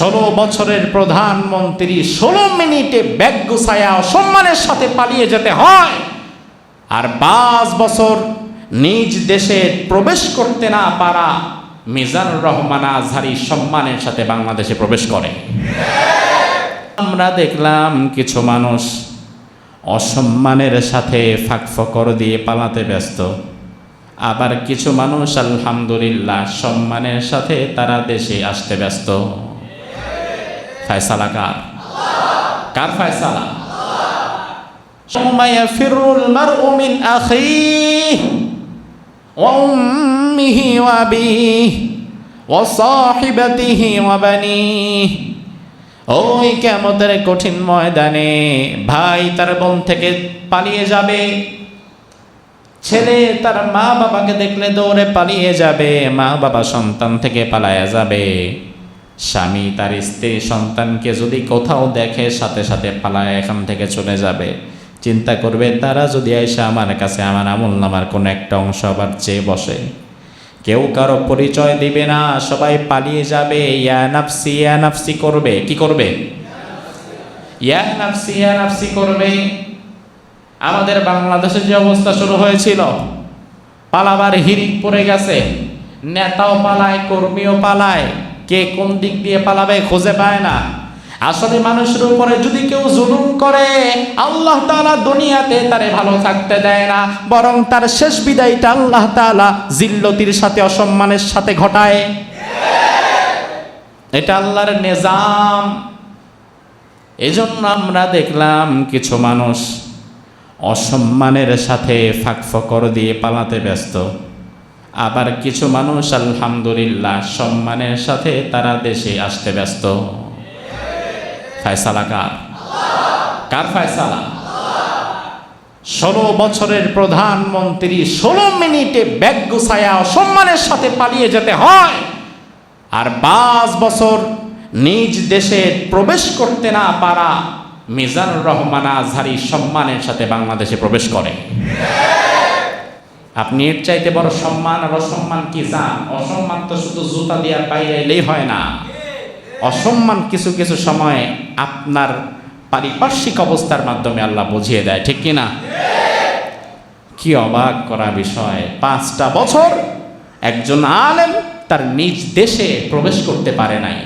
ষোলো বছরের প্রধানমন্ত্রী ষোলো মিনিটে ব্যাগ গুছায়া সম্মানের সাথে পালিয়ে যেতে হয়। আর পাঁচ বছর নিজ দেশে প্রবেশ করতে না পারা মিজানুর রহমান আজহারি সম্মানের সাথে বাংলাদেশে প্রবেশ করে। আমরা দেখলাম কিছু মানুষ অসম্মানের সাথে ফাঁকফকর দিয়ে পালাতে ব্যস্ত। আবার কিছু মানুষ আলহামদুলিল্লাহ সম্মানের সাথে তারা দেশে আসতে ব্যস্ত। ফায়সালা কার কার ফায়সালা ওই কেমতের কঠিন ময়দানে ভাই তার বোন থেকে পালিয়ে যাবে। ছেলে তার মা বাবাকে দেখলে দৌড়ে পালিয়ে যাবে। মা বাবা সন্তান থেকে পালায়া যাবে। স্বামী তার স্ত্রী সন্তানকে যদি কোথাও দেখে সাথে সাথে পালায়, এখান থেকে চলে যাবে। চিন্তা করবে, তারা যদি এসে আমার কাছে আমার আমল নামার কোনো একটা অংশ আবার চেয়ে বসে। কেউ কারও পরিচয় দিবে না, সবাই পালিয়ে যাবে। ইয়া নাফসি, ইয়া করবে। কি করবে? ইয়া নাফসি, ইয়া করবে। আমাদের বাংলাদেশের যে অবস্থা শুরু হয়েছিল, পালাবার হিরিক পড়ে গেছে। নেতাও পালায়, কর্মীও পালায়। কে কোন দিক দিয়ে পালাবে খুঁজে পায় না। আসলে মানুষের উপরে যদি কেউ জুলুম করে, আল্লাহ তাআলা দুনিয়াতে তারে ভালো থাকতে দেয় না। বরং তার শেষ বিদায়টা আল্লাহ তাআলা জিল্লতির সাথে, অসম্মানের সাথে ঘটায়। এটা আল্লাহর নিজাম। এজন্য আমরা দেখলাম কিছু মানুষ অসম্মানের সাথে ফাঁকফকর দিয়ে পালাতে ব্যস্ত। আবার কিছু মানুষ, আলহামদুলিল্লাহ, সম্মানের সাথে তারা দেশে আসতে ব্যস্ত। ফায়সালা কার? কার ফায়সালা? ষোলো বছরের প্রধানমন্ত্রী ষোলো মিনিটে ব্যাগ গুছায়া সম্মানের সাথে পালিয়ে যেতে হয়। আর পাঁচ বছর নিজ দেশে প্রবেশ করতে না পারা মিজানুর রহমান আজহারি সম্মানের সাথে বাংলাদেশে প্রবেশ করে। আপনি এর চাইতে বড় সম্মান আর অসম্মান কি চান অসম্মান তো শুধু জুতা দিয়ে বাইরে এলেই হয় না। অসম্মান কিছু কিছু সময় আপনার পারিপার্শ্বিক অবস্থার মাধ্যমে আল্লাহ বুঝিয়ে দেয়, ঠিক কিনা? কি অবাক করা বিষয়। পাঁচটা বছর একজন আলেম তার নিজ দেশে প্রবেশ করতে পারে নাই।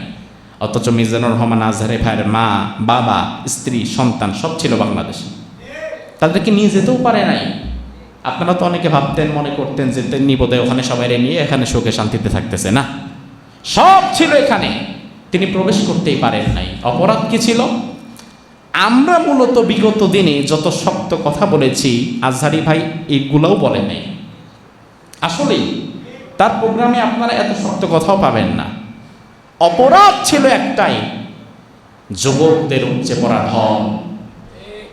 অথচ মিজানুর রহমান আজহারে ভাইয়ের মা, বাবা, স্ত্রী, সন্তান সব ছিল বাংলাদেশে। তাদেরকে নিয়ে যেতেও পারে নাই। আপনারা তো অনেকে ভাবতেন, মনে করতেন যে তিনি বোধহয় ওখানে সবাই নিয়ে এখানে সুখে শান্তিতে থাকতেছে, না? সব ছিল এখানে, তিনি প্রবেশ করতেই পারেন নাই। অপরাধ কি ছিল? আমরা মূলত বিগত দিনে যত শক্ত কথা বলেছি, আজহারি ভাই এইগুলোও বলে নাই। আসলেই, তার প্রোগ্রামে আপনারা এত শক্ত কথাও পাবেন না। অপরাধ ছিল একটাই, যুবকদের উপচে পড়া ধন।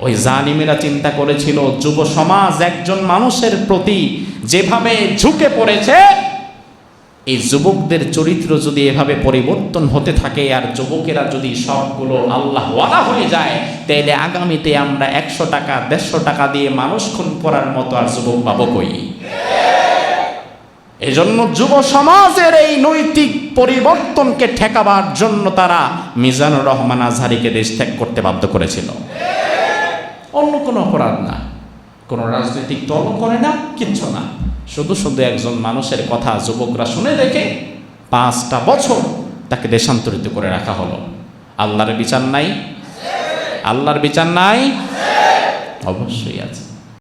ওই জালিমেরা চিন্তা করেছিল, যুব সমাজ একজন মানুষের প্রতি যেভাবে ঝুঁকে পড়েছে, এই যুবকদের চরিত্র যদি এভাবে পরিবর্তন হতে থাকে, আর যুবকেরা যদি সবগুলো আল্লাহ ওয়ালা হয়ে যায় তাহলে আগামীতে আমরা একশো টাকা, দেড়শো টাকা দিয়ে মানুষ খুন করার মতো আর যুবক পাবো কই? এজন্য যুব সমাজের এই নৈতিক পরিবর্তনকে ঠেকাবার জন্য তারা মিজানুর রহমান আজহারিকে দেশ ত্যাগ করতে বাধ্য করেছিল। অন্য কোনো অপরাধ না। কোনো রাজনৈতিক দল করে না, কিচ্ছু না। শুধু শুধু একজন মানুষের কথা যুবকরা শুনে দেখে পাঁচটা বছর তাকে দেশান্তরিত করে রাখা হলো। আল্লাহর বিচার নাই? আল্লাহর বিচার নাই? অবশ্যই আছে।